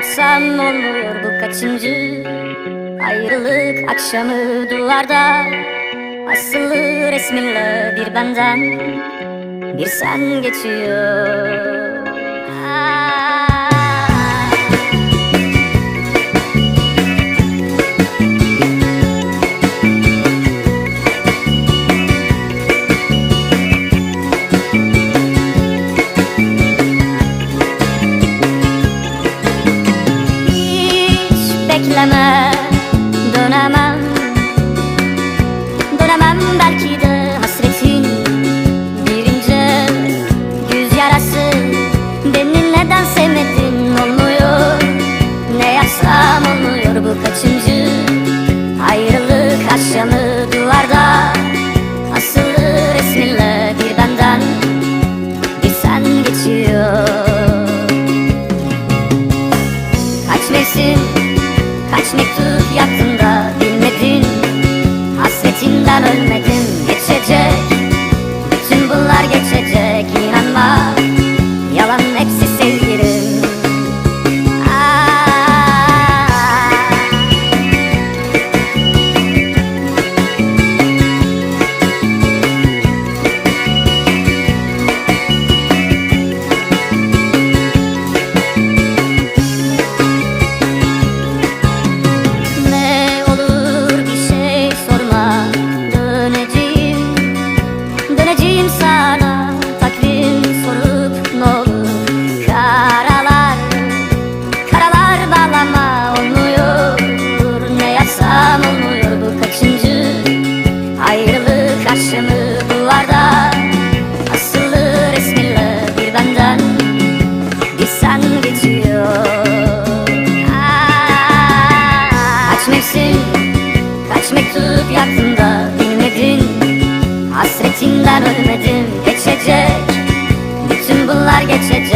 yapsam olmuyor bu kaçıncı? Ayrılık akşamı duvarda Asılı resminle bir benden Bir sen geçiyor Bekleme dönemem. Dönemem belki de hasretin Birinci güz yarası. Beni neden sevmedin olmuyor? Ne yapsam olmuyor bu kaçıncı Ayrılık akşamı duvarda? Asılı resminle bir benden Bir sen geçiyor. Kaç kaç mektup yaktın da bilmedin. Hasretinden ölmedim Başımı duvarda Asılı resminle bir benden. Gitsen bitiyor Kaç mevsim Kaç mektup yaktın da bilmedin? Hasretinden ölmedim Geçecek. Bütün bunlar geçecek.